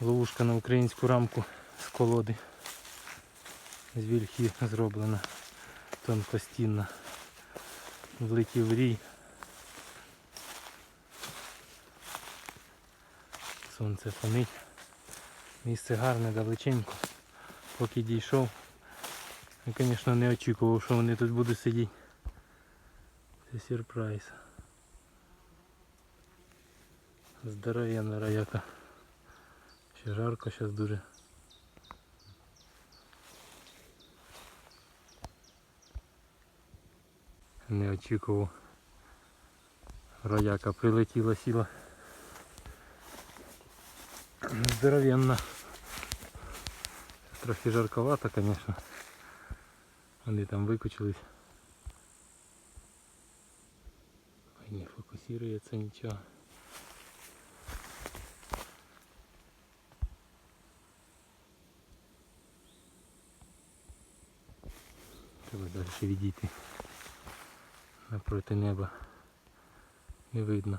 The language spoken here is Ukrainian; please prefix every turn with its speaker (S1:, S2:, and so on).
S1: Ловушка на українську рамку з колоди. З вільхи зроблена тонкостінна. Влетів рій. Сонце фонить. Місце гарне, далеченько. Поки дійшов. Я, звісно, не очікував, що вони тут будуть сидіти. Це сюрприз. Здоровенна раяка. Ще жарко зараз дуже. Не очікував. Рояка прилетіла, сіла. Здоровенна. Трохи жарковато, звісно. Вони там викучились. Не фокусується нічого. Треба далі відійти. Напроти неба не видно.